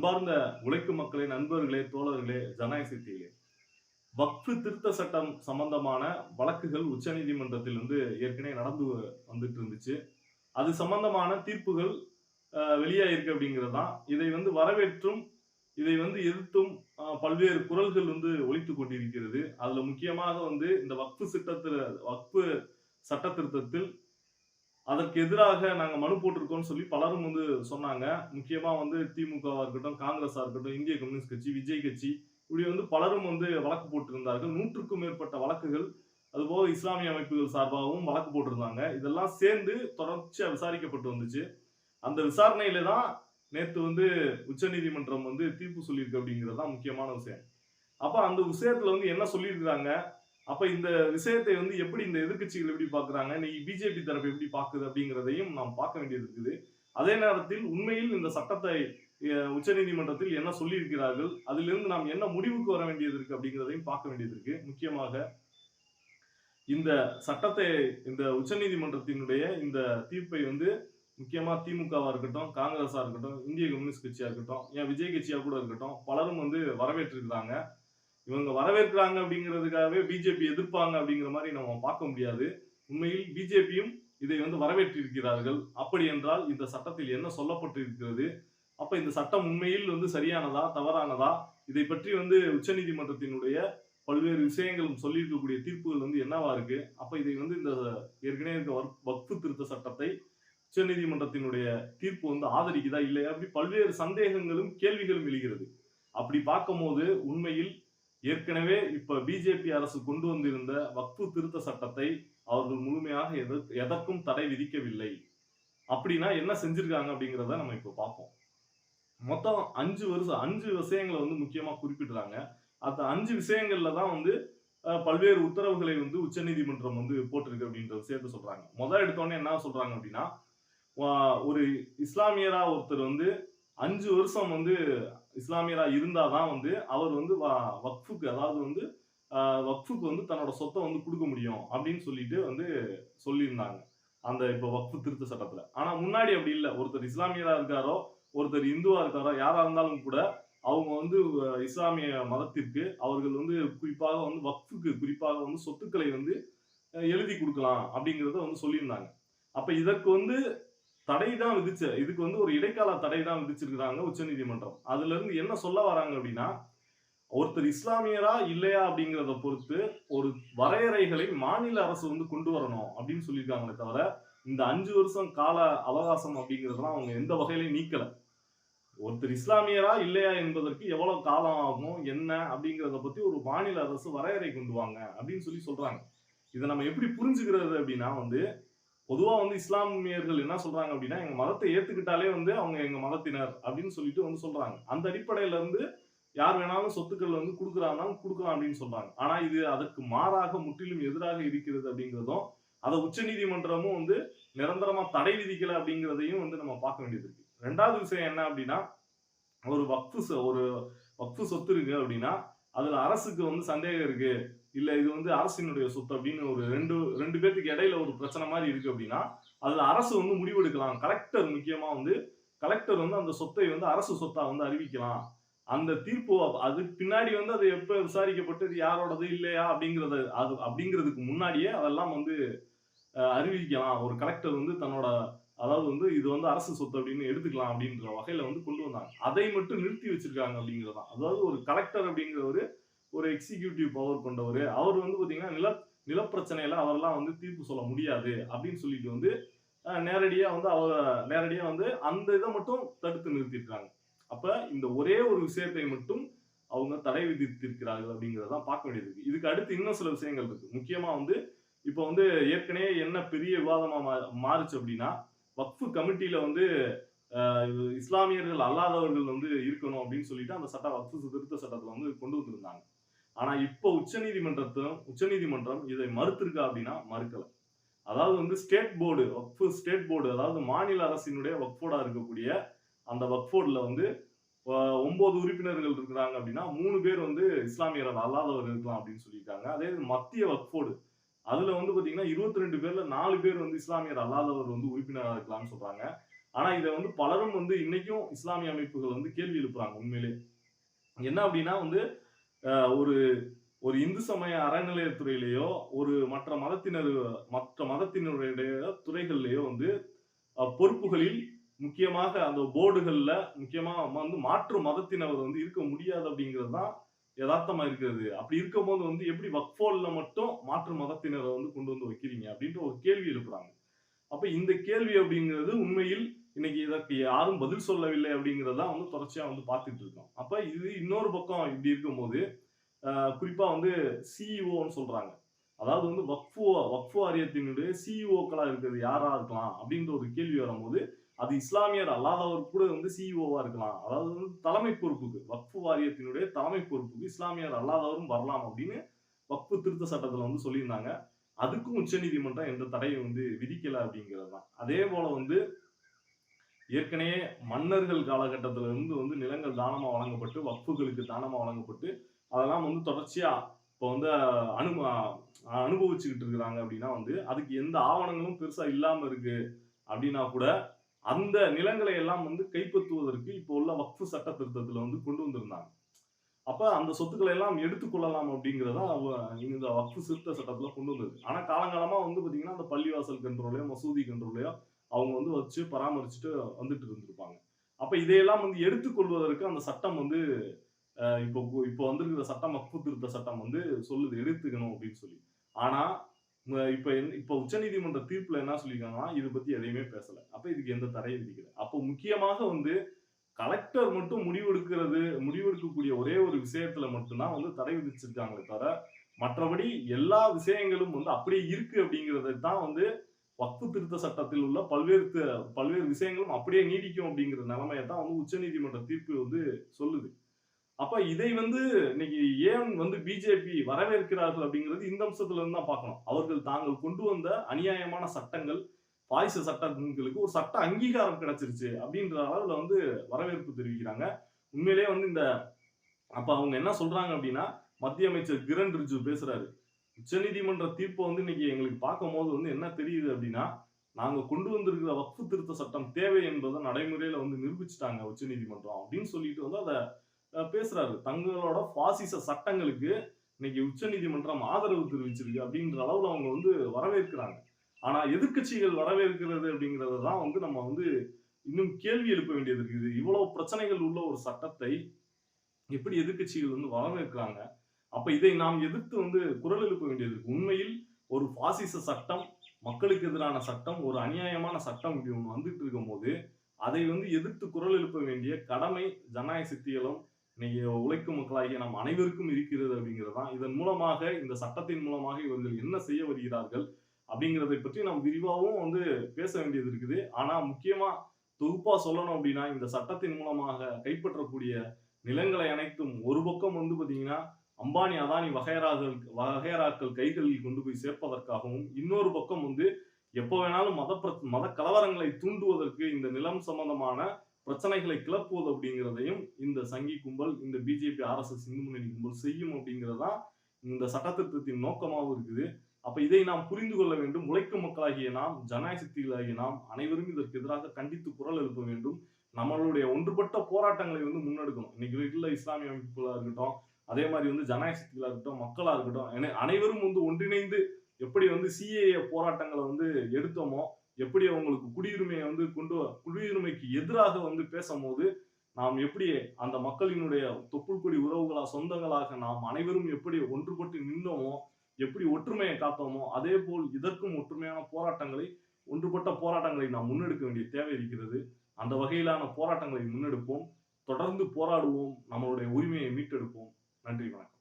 அன்பார்ந்த உழைக்கும் மக்களே நண்பர்களே தோழர்களே ஜனநாயக வக்ஃபு திருத்த சட்டம் சம்பந்தமான வழக்குகள் உச்சநீதிமன்றத்தில் வந்து ஏற்கனவே நடந்து வந்துட்டு இருந்துச்சு அது சம்பந்தமான தீர்ப்புகள் வெளியாயிருக்கு அப்படிங்கிறது தான். இதை வந்து வரவேற்றும் இதை வந்து எதிர்த்தும் பல்வேறு குரல்கள் வந்து ஒழித்து கொண்டிருக்கிறது. அதுல முக்கியமாக வந்து இந்த வக்ஃபு சட்டத்தில் வக்ஃபு சட்ட திருத்தத்தில் அதற்கு எதிராக நாங்கள் மனு போட்டிருக்கோம்னு சொல்லி பலரும் வந்து சொன்னாங்க. முக்கியமாக வந்து திமுகவாக இருக்கட்டும் காங்கிரஸாக இருக்கட்டும் இந்திய கம்யூனிஸ்ட் கட்சி விஜய் கட்சி இப்படி வந்து பலரும் வந்து வழக்கு போட்டிருந்தார்கள். நூற்றுக்கும் மேற்பட்ட வழக்குகள் அதுபோக இஸ்லாமிய அமைப்புகள் சார்பாகவும் வழக்கு போட்டிருந்தாங்க. இதெல்லாம் சேர்ந்து தொடர்ச்சியாக விசாரிக்கப்பட்டு வந்துச்சு. அந்த விசாரணையில தான் நேற்று வந்து உச்சநீதிமன்றம் வந்து தீர்ப்பு சொல்லியிருக்கு அப்படிங்கிறது தான் முக்கியமான விஷயம். அப்போ அந்த விஷயத்தில் வந்து என்ன சொல்லியிருக்கிறாங்க? அப்ப இந்த விஷயத்தை வந்து எப்படி இந்த எதிர்க்கட்சிகள் எப்படி பாக்குறாங்க? இன்னைக்கு பிஜேபி தரப்பு எப்படி பாக்குது அப்படிங்கிறதையும் நாம் பார்க்க வேண்டியது இருக்குது. அதே நேரத்தில் உண்மையில் இந்த சட்டத்தை உச்சநீதிமன்றத்தில் என்ன சொல்லியிருக்கிறார்கள்? அதிலிருந்து நாம் என்ன முடிவுக்கு வர வேண்டியது இருக்கு அப்படிங்கிறதையும் பார்க்க வேண்டியது இருக்கு. முக்கியமாக இந்த சட்டத்தை இந்த உச்சநீதிமன்றத்தினுடைய இந்த தீர்ப்பை வந்து முக்கியமா திமுகவா இருக்கட்டும் காங்கிரஸா இருக்கட்டும் இந்திய கம்யூனிஸ்ட் கட்சியா இருக்கட்டும் ஏன் விஜய் கட்சியா கூட இருக்கட்டும் பலரும் வந்து வரவேற்றிருக்கிறாங்க. இவங்க வரவேற்கிறாங்க அப்படிங்கிறதுக்காகவே பிஜேபி எதிர்ப்பாங்க அப்படிங்கிற மாதிரி நம்ம பார்க்க முடியாது. உண்மையில் பிஜேபியும் இதை வந்து வரவேற்றிருக்கிறார்கள். அப்படி என்றால் இந்த சட்டத்தில் என்ன சொல்லப்பட்டிருக்கிறது? அப்ப இந்த சட்டம் உண்மையில் வந்து சரியானதா தவறானதா? இதை பற்றி வந்து உச்சநீதிமன்றத்தினுடைய பல்வேறு விஷயங்களும் சொல்லியிருக்கக்கூடிய தீர்ப்புகள் வந்து என்னவா இருக்கு? அப்ப இதை வந்து இந்த ஏற்கனவே இருக்க வக்ஃபு திருத்த சட்டத்தை உச்சநீதிமன்றத்தினுடைய தீர்ப்பு வந்து ஆதரிக்குதா இல்லையா? அப்படி பல்வேறு சந்தேகங்களும் கேள்விகளும் எழுகிறது. அப்படி பார்க்கும்போது உண்மையில் ஏற்கனவே இப்ப பிஜேபி அரசு கொண்டு வந்திருந்த வக்ஃபு திருத்த சட்டத்தை அவர்கள் முழுமையாக எதற்- எதற்கும் தடை விதிக்கவில்லை. அப்படின்னா என்ன செஞ்சிருக்காங்க அப்படிங்கிறத நம்ம இப்ப பார்ப்போம். மொத்தம் அஞ்சு வருஷம் அஞ்சு விஷயங்களை வந்து முக்கியமா குறிப்பிடுறாங்க. அந்த அஞ்சு விஷயங்கள்ல தான் வந்து பல்வேறு உத்தரவுகளை வந்து உச்சநீதிமன்றம் வந்து போட்டிருக்கு அப்படின்ற விஷயத்த சொல்றாங்க. முதல் எடுத்தோடனே என்ன சொல்றாங்க அப்படின்னா ஒரு இஸ்லாமியரா ஒருத்தர் வந்து அஞ்சு வருஷம் வந்து இஸ்லாமியராக இருந்தால் தான் வந்து அவர் வந்து வக்ஃபுக்கு அதாவது வந்து வக்ஃபுக்கு வந்து தன்னோட சொத்தை வந்து கொடுக்க முடியும் அப்படின்னு சொல்லிட்டு வந்து சொல்லியிருந்தாங்க. அந்த இப்போ வக்ஃபு திருத்த சட்டத்தில். ஆனால் முன்னாடி அப்படி இல்லை. ஒருத்தர் இஸ்லாமியராக இருக்காரோ ஒருத்தர் இந்துவாக இருக்காரோ யாராக இருந்தாலும் கூட அவங்க வந்து இஸ்லாமிய மதத்திற்கு அவர்கள் வந்து குறிப்பாக வந்து வக்ஃபுக்கு குறிப்பாக வந்து சொத்துக்களை வந்து எழுதி கொடுக்கலாம் அப்படிங்கிறத வந்து சொல்லியிருந்தாங்க. அப்போ இதற்கு வந்து தடை தான் விதிச்சு இதுக்கு வந்து ஒரு இடைக்கால தடை தான் விதிச்சிருக்கிறாங்க உச்சநீதிமன்றம் அதுல இருந்து என்ன சொல்ல வராங்க அப்படின்னா ஒருத்தர் இஸ்லாமியரா இல்லையா அப்படிங்கிறத பொறுத்து ஒரு வரையறைகளை மாநில அரசு வந்து கொண்டு வரணும் அப்படின்னு சொல்லியிருக்காங்களே தவிர இந்த அஞ்சு வருஷம் கால அவகாசம் அப்படிங்கிறதுலாம் அவங்க எந்த வகையிலையும் நீக்கல. ஒருத்தர் இஸ்லாமியரா இல்லையா என்பதற்கு எவ்வளவு காலம் ஆகும் என்ன அப்படிங்கிறத பத்தி ஒரு மாநில அரசு வரையறை கொண்டு வாங்க அப்படின்னு சொல்லி சொல்றாங்க. இதை நம்ம எப்படி புரிஞ்சுக்கிறது அப்படின்னா வந்து பொதுவா வந்து இஸ்லாமியர்கள் என்ன சொல்றாங்க அப்படின்னா எங்க மதத்தை ஏத்துக்கிட்டாலே வந்து அவங்க எங்க மதத்தினர் அப்படின்னு சொல்லிட்டு வந்து சொல்றாங்க. அந்த அடிப்படையில இருந்து யார் வேணாலும் சொத்துக்கள் வந்து கொடுக்குறாங்கனாலும் கொடுக்கலாம் அப்படின்னு சொல்றாங்க. ஆனா இது அதற்கு மாறாக முற்றிலும் எதிராக இருக்கிறது அப்படிங்கிறதும் அதை உச்சநீதிமன்றமும் வந்து நிரந்தரமா தடை விதிக்கல அப்படிங்கிறதையும் வந்து நம்ம பார்க்க வேண்டியது இருக்கு. ரெண்டாவது விஷயம் என்ன அப்படின்னா ஒரு வக்ஃபு சொ- ஒரு வக்ஃபு சொத்து இருக்கு அப்படின்னா அதுல அரசுக்கு வந்து சந்தேகம் இருக்கு. இல்லை இது வந்து அரசினுடைய சொத்து அப்படின்னு ஒரு ரெண்டு ரெண்டு பேத்துக்கு இடையில ஒரு பிரச்சனை மாதிரி இருக்கு அப்படின்னா அதுல அரசு வந்து முடிவெடுக்கலாம். கலெக்டர் முக்கியமா வந்து கலெக்டர் வந்து அந்த சொத்தை வந்து அரசு சொத்தா வந்து அறிவிக்கலாம். அந்த தீர்ப்பு அதுக்கு பின்னாடி வந்து அது எப்ப விசாரிக்கப்பட்டு யாரோடது இல்லையா அப்படிங்கிறத அது அப்படிங்கிறதுக்கு முன்னாடியே அதெல்லாம் வந்து அறிவிக்கலாம். ஒரு கலெக்டர் வந்து தன்னோட அதாவது வந்து இது வந்து அரசு சொத்து அப்படின்னு எடுத்துக்கலாம் அப்படின்ற வகையில வந்து கொண்டு வந்தாங்க. அதை மட்டும் நிறுத்தி வச்சிருக்காங்க அப்படிங்கிறதான். அதாவது ஒரு கலெக்டர் அப்படிங்கிற ஒரு ஒரு எக்ஸிகியூட்டிவ் பவர் கொண்டவர். அவர் வந்து பார்த்தீங்கன்னா நில நிலப்பிரச்சனையில அவரெல்லாம் வந்து தீர்ப்பு சொல்ல முடியாது அப்படின்னு சொல்லிட்டு வந்து நேரடியாக வந்து அவர் நேரடியாக வந்து அந்த இதை மட்டும் தடுத்து நிறுத்திருக்காங்க அப்போ இந்த ஒரே ஒரு விஷயத்தை மட்டும் அவங்க தடை விதித்திருக்கிறார்கள் அப்படிங்கிறதான் பார்க்க வேண்டியது இருக்கு. இதுக்கு அடுத்து இன்னும் சில விஷயங்கள் இருக்கு. முக்கியமாக வந்து இப்போ வந்து ஏற்கனவே என்ன பெரிய விவாதமாக மாறுச்சு அப்படின்னா வக்ஃபு கமிட்டியில வந்து இஸ்லாமியர்கள் அல்லாதவர்கள் வந்து இருக்கணும் அப்படின்னு சொல்லிட்டு அந்த சட்ட வக்ஃபு திருத்த சட்டத்தில் வந்து கொண்டு வந்திருந்தாங்க. ஆனா இப்போ உச்ச உச்சநீதிமன்றம் இதை மறுத்திருக்கா அப்படின்னா மறுக்கல. அதாவது வந்து state board Waqf state board அதாவது மாநில அரசினுடைய வக்ஃபோர்டா இருக்கக்கூடிய அந்த வக்ஃபோர்டில் வந்து ஒன்பது உறுப்பினர்கள் இருக்கிறாங்க அப்படின்னா மூணு பேர் வந்து இஸ்லாமியர் அல்லாதவர் இருக்கலாம் அப்படின்னு சொல்லியிருக்காங்க. அதே மத்திய வக்ஃபோர்டு அதுல வந்து பாத்தீங்கன்னா இருபத்தி ரெண்டு பேர்ல நாலு பேர் வந்து இஸ்லாமியர் அல்லாதவர் வந்து உறுப்பினராக இருக்கலாம்னு சொல்றாங்க. ஆனா இதை வந்து பலரும் வந்து இன்னைக்கும் இஸ்லாமிய அமைப்புகள் வந்து கேள்வி எழுப்புறாங்க உண்மையிலே. என்ன அப்படின்னா வந்து ஒரு ஒரு இந்து சமய அறநிலையத்துறையிலேயோ ஒரு மற்ற மதத்தினர் மற்ற மதத்தினருடைய துறைகள்லேயோ வந்து பொறுப்புகளில் முக்கியமாக அந்த போர்டுகளில் முக்கியமாக வந்து மாற்று மதத்தினர் வந்து இருக்க முடியாது அப்படிங்கிறது தான் யதார்த்தமா இருக்கிறது. அப்படி இருக்கும்போது வந்து எப்படி வக்ஃபோல்ல மட்டும் மாற்று மதத்தினரை வந்து கொண்டு வந்து வைக்கிறீங்க அப்படின்ற ஒரு கேள்வி எழுப்புறாங்க. அப்ப இந்த கேள்வி அப்படிங்கிறது உண்மையில் இன்னைக்கு இதற்கு யாரும் பதில் சொல்லவில்லை அப்படிங்கிறதான் வந்து தொடர்ச்சியா வந்து பார்த்துட்டு இருக்கோம். அப்ப இது இன்னொரு பக்கம் இப்படி இருக்கும்போது அஹ், குறிப்பா வந்து சிஇஓன்னு சொல்றாங்க. அதாவது வந்து வக்ஃபோ வக்ஃபு வாரியத்தினுடைய சிஇஓக்களா இருக்கிறது யாரா இருக்கலாம் அப்படின்ற ஒரு கேள்வி வரும்போது அது இஸ்லாமியர் அல்லாதவர் கூட வந்து சிஇஓவா இருக்கலாம். அதாவது வந்து தலைமை பொறுப்புக்கு வக்ஃபு வாரியத்தினுடைய தலைமை பொறுப்புக்கு இஸ்லாமியர் அல்லாதவரும் வரலாம் அப்படின்னு வக்ஃபு திருத்த சட்டத்துல வந்து சொல்லியிருந்தாங்க. அதுக்கும் உச்சநீதிமன்றம் எந்த தடையும் வந்து விதிக்கல அப்படிங்கிறது தான். அதே போல வந்து ஏற்கனவே மன்னர்கள் காலகட்டத்தில் இருந்து வந்து நிலங்கள் தானமாக வழங்கப்பட்டு வக்ஃபுகளுக்கு தானமாக வழங்கப்பட்டு அதெல்லாம் வந்து தொடர்ச்சியாக இப்போ வந்து அனு அனுபவிச்சுக்கிட்டு இருக்கிறாங்க அப்படின்னா வந்து அதுக்கு எந்த ஆவணங்களும் பெருசாக இல்லாமல் இருக்கு. அப்படின்னா கூட அந்த நிலங்களை எல்லாம் வந்து கைப்பற்றுவதற்கு இப்போ உள்ள வக்ஃபு சட்ட திருத்தத்தில் வந்து கொண்டு வந்திருந்தாங்க. அப்போ அந்த சொத்துக்களை எல்லாம் எடுத்துக்கொள்ளலாம் அப்படிங்கறத இந்த வக்ஃபு திருத்த சட்டத்தில் கொண்டு வந்தது. ஆனால் காலங்காலமாக வந்து பார்த்தீங்கன்னா அந்த பள்ளிவாசல் கண்ட்ரோலையோ மசூதி கண்ட்ரோலையோ அவங்க வந்து வச்சு பராமரிச்சுட்டு வந்துட்டு இருந்திருப்பாங்க. அப்ப இதையெல்லாம் வந்து எடுத்துக்கொள்வதற்கு அந்த சட்டம் வந்து இப்போ இப்போ வந்திருக்கிற சட்டம் வக்ஃபு திருத்த சட்டம் வந்து சொல்லுது எடுத்துக்கணும் அப்படின்னு சொல்லி. ஆனா இப்ப என்ன- இப்ப உச்சநீதிமன்ற தீர்ப்புல என்ன சொல்லியிருக்காங்கன்னா இதை பத்தி எதையுமே பேசல. அப்ப இதுக்கு எந்த தடையும் விதிக்கல. அப்போ முக்கியமாக வந்து கலெக்டர் மட்டும் முடிவெடுக்கிறது முடிவெடுக்கக்கூடிய ஒரே ஒரு விஷயத்துல மட்டும்தான் வந்து தடை விதிச்சிருக்காங்களே தவிர மற்றபடி எல்லா விஷயங்களும் வந்து அப்படியே இருக்கு அப்படிங்கறதை தான் வந்து வக்ஃபு திருத்த சட்டத்தில் உள்ள பல்வேறு பல்வேறு விஷயங்களும் அப்படியே நீடிக்கும் அப்படிங்கிற நிலைமையை தான் வந்து உச்சநீதிமன்ற தீர்ப்பு வந்து சொல்லுது. அப்ப இதை வந்து இன்னைக்கு ஏன் வந்து பிஜேபி வரவேற்கிறார்கள் அப்படிங்கிறது இந்த அம்சத்துல இருந்து தான் பார்க்கணும். அவர்கள் தாங்கள் கொண்டு வந்த அநியாயமான சட்டங்கள் பாய்ச சட்டங்களுக்கு ஒரு சட்ட அங்கீகாரம் கிடைச்சிருச்சு அப்படின்ற அளவில் வந்து வரவேற்பு தெரிவிக்கிறாங்க. உண்மையிலேயே வந்து இந்த அப்ப அவங்க என்ன சொல்றாங்க அப்படின்னா மத்திய அமைச்சர் கிரண் ரிஜு பேசுறாரு. உச்சநீதிமன்ற தீர்ப்பை வந்து இன்னைக்கு எங்களுக்கு பார்க்கும் போது வந்து என்ன தெரியுது அப்படின்னா நாங்கள் கொண்டு வந்திருக்கிற வக்ஃபு திருத்த சட்டம் தேவை என்பதை நடைமுறையில் வந்து நிரூபிச்சிட்டாங்க உச்சநீதிமன்றம் அப்படின்னு சொல்லிட்டு வந்து அதை பேசுறாரு. தங்களோட பாசிச சட்டங்களுக்கு இன்னைக்கு உச்சநீதிமன்றம் ஆதரவு தெரிவிச்சிருக்கு அப்படின்ற அளவில் அவங்க வந்து வரவேற்கிறாங்க. ஆனால் எதிர்க்கட்சிகள் வரவேற்கிறது அப்படிங்கிறது தான் வந்து நம்ம வந்து இன்னும் கேள்வி எழுப்ப வேண்டியது இருக்குது. இவ்வளவு பிரச்சனைகள் உள்ள ஒரு சட்டத்தை எப்படி எதிர்க்கட்சிகள் வந்து வரவேற்கிறாங்க? அப்ப இதை நாம் எதிர்த்து வந்து குரல் எழுப்ப வேண்டியது உண்மையில் ஒரு பாசிச சட்டம் மக்களுக்கு எதிரான சட்டம் ஒரு அநியாயமான சட்டம் இப்படி ஒன்று வந்துட்டு இருக்கும்போது அதை வந்து எதிர்த்து குரல் எழுப்ப வேண்டிய கடமை ஜனநாயக சித்திகளும் இன்னைக்கு உழைக்கும் மக்களாகிய நம் அனைவருக்கும் இருக்கிறது அப்படிங்கிறது தான். இதன் மூலமாக இந்த சட்டத்தின் மூலமாக இவர்கள் என்ன செய்ய வருகிறார்கள் அப்படிங்கிறதை பற்றி நாம் விரிவாகவும் வந்து பேச வேண்டியது இருக்குது. ஆனா முக்கியமா தொகுப்பா சொல்லணும் அப்படின்னா இந்த சட்டத்தின் மூலமாக கைப்பற்றக்கூடிய நிலங்களை அனைத்தும் ஒரு பக்கம் வந்து பாத்தீங்கன்னா அம்பானி அதானி வகைராக்கள் வகைராக்கள் கைகளில் கொண்டு போய் சேர்ப்பதற்காகவும் இன்னொரு பக்கம் வந்து எப்போ வேணாலும் மத மத கலவரங்களை தூண்டுவதற்கு இந்த நிலம் சம்பந்தமான பிரச்சனைகளை கிளப்புவது அப்படிங்கிறதையும் இந்த சங்கி கும்பல் இந்த பிஜேபி ஆர்எஸ்எஸ் இந்து முன்னணி கும்பல் செய்யும் அப்படிங்கிறதா இந்த சட்டத்திருத்தத்தின் நோக்கமாகவும் இருக்குது. அப்ப இதை நாம் புரிந்து கொள்ள வேண்டும். உழைக்கும் மக்களாகிய நாம் ஜனநாயக சக்திகளாகிய நாம் அனைவரும் இதற்கு எதிராக கண்டித்து குரல் எழுப்ப வேண்டும். நம்மளுடைய ஒன்றுபட்ட போராட்டங்களை வந்து முன்னெடுக்கணும். இன்னைக்கு இருக்கிற இஸ்லாமிய அமைப்புகளா இருக்கட்டும் அதே மாதிரி வந்து ஜனநாயக சக்திகளாக இருக்கட்டும் மக்களாக இருக்கட்டும் என- அனைவரும் வந்து ஒன்றிணைந்து எப்படி வந்து சிஏஏ போராட்டங்களை வந்து எடுத்தோமோ எப்படி அவங்களுக்கு குடியுரிமையை வந்து கொண்டு குடியுரிமைக்கு எதிராக வந்து பேசும்போது நாம் எப்படி அந்த மக்களினுடைய தொப்புள் கொடி உறவுகளா சொந்தங்களாக நாம் அனைவரும் எப்படி ஒன்றுபட்டு நின்றோமோ எப்படி ஒற்றுமையை காத்தோமோ அதே போல் இதற்கும் ஒற்றுமையான போராட்டங்களை ஒன்றுபட்ட போராட்டங்களை நாம் முன்னெடுக்க வேண்டிய தேவை இருக்கிறது. அந்த வகையிலான போராட்டங்களை முன்னெடுப்போம். தொடர்ந்து போராடுவோம். நம்மளுடைய உரிமையை மீட்டெடுப்போம். நன்றி வணக்கம்.